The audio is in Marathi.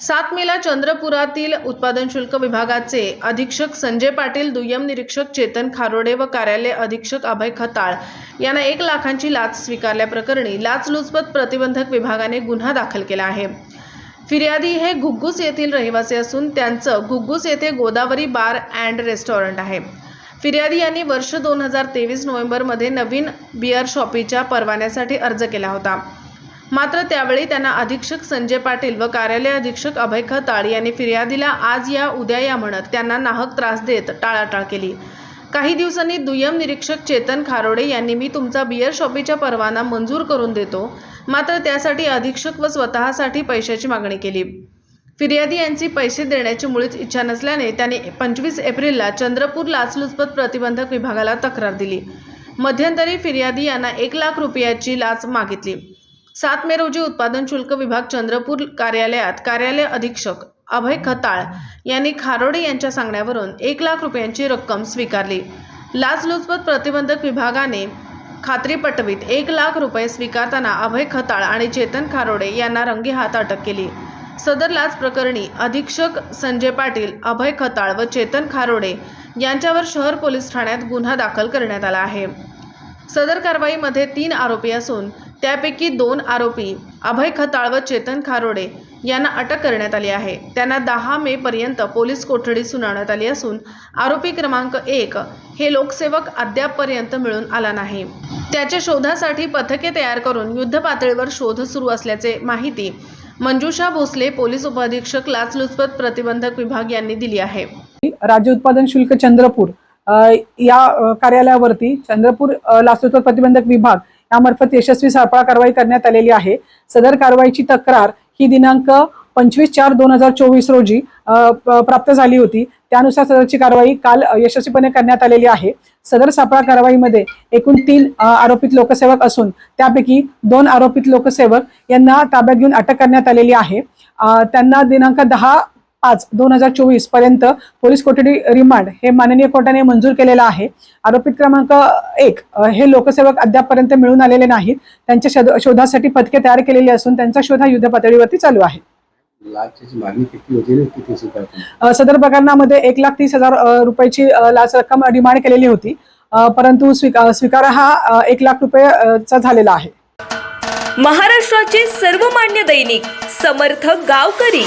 सात मेला चंद्रपुरातील उत्पादन शुल्क विभागाचे अधीक्षक संजय पाटील दुय्यम निरीक्षक चेतन खारोडे व कार्यालय अधीक्षक अभय खताळ यांना एक लाखांची लाच स्वीकारल्याप्रकरणी लाचलुचपत प्रतिबंधक विभागाने गुन्हा दाखल केला आहे. फिर्यादी हे घुग्गुस येथील रहिवासी असून त्यांचं घुग्गुस येथे गोदावरी बार अँड रेस्टॉरंट आहे. फिर्यादी यांनी वर्ष दोन हजार तेवीस नोव्हेंबरमध्ये नवीन बिअर शॉपीच्या परवान्यासाठी अर्ज केला होता. मात्र त्यावेळी त्यांना अधीक्षक संजय पाटील व कार्यालय अधीक्षक अभय खताळ यांनी फिर्यादीला आज या उद्या या म्हणत त्यांना नाहक त्रास देत टाळाटाळ केली. काही दिवसांनी दुय्यम निरीक्षक चेतन खारोडे यांनी मी तुमचा बिअर शॉपीचा परवाना मंजूर करून देतो. मात्र त्यासाठी अधीक्षक व स्वतःसाठी पैशाची मागणी केली. फिर्यादी यांची पैसे देण्याची मुळीच इच्छा नसल्याने त्याने पंचवीस एप्रिलला चंद्रपूर लाचलुचपत प्रतिबंधक विभागाला तक्रार दिली. मध्यंतरी फिर्यादी यांना एक लाख रुपयाची लाच मागितली. सात मे रोजी उत्पादन शुल्क विभाग चंद्रपूर कार्यालयात कार्यालय अधीक्षक अभय खताळ यांनी खारोडे यांच्या सांगण्यावरून एक लाख रुपयांची रक्कम स्वीकारली. लाचलुचपत प्रतिबंधक विभागाने खात्री पटवीत एक लाख रुपये स्वीकारताना अभय खताळ आणि चेतन खारोडे यांना रंगी हात अटक केली. सदर लाच प्रकरणी अधीक्षक संजय पाटील अभय खताळ व चेतन खारोडे यांच्यावर शहर पोलीस ठाण्यात गुन्हा दाखल करण्यात आला आहे. सदर कारवाईमध्ये तीन आरोपी असून त्यापैकी दोन आरोपी अभय खताळ व चेतन खारोडे यांना अटक करण्यात आली आहे. त्यांना दहा मे पर्यंत पोलीस कोठडी सुनावण्यात आली असून आरोपी क्रमांक एक हे लोकसेवक अद्यापपर्यंत मिळून आला नाही. त्याच्या शोधासाठी पथके तयार करून युद्ध पातळीवर शोध सुरू असल्याचे माहिती मंजुषा भोसले पोलीस उपअधीक्षक लाचलुचपत प्रतिबंधक विभाग यांनी दिली आहे. राज्य उत्पादन शुल्क चंद्रपूर या कार्यालयावरती चंद्रपूर लाचलुचपत प्रतिबंधक विभाग यामार्फत यशस्वी सापळा कारवाई करण्यात आलेली आहे. सदर कारवाईची तक्रार ही दिनांक पंचवीस चार दोन हजार चोवीस रोजी प- प्राप्त झाली होती. त्यानुसार सदरची कारवाई काल यशस्वीपणे करण्यात आलेली आहे. सदर सापळा कारवाईमध्ये एकूण तीन आरोपित लोकसेवक असून त्यापैकी दोन आरोपित लोकसेवक यांना ताब्यात घेऊन अटक करण्यात आलेली आहे. त्यांना दिनांक दहा पाच दोन हजार चोवीसपर्यंत पोलीस कोठडी रिमांड हे माननीय कोर्टाने मंजूर केलेलं आहे. आरोपित क्रमांक एक हे लोकसेवक अद्यापपर्यंत मिळून आलेले नाहीत. त्यांच्या शोध- शोधासाठी पथके तयार केलेली असून त्यांचा शोध हा युद्ध पातळीवरती चालू आहे. सदर प्रकरणामध्ये एक लाख तीस हजार रुपयाची लाच रक्कम डिमांड केलेली होती. परंतु स्वीका- स्वीकार हा एक लाख रुपये अ, चा झालेला आहे. महाराष्ट्राचे सर्वमान्य दैनिक समर्थ गावकरी.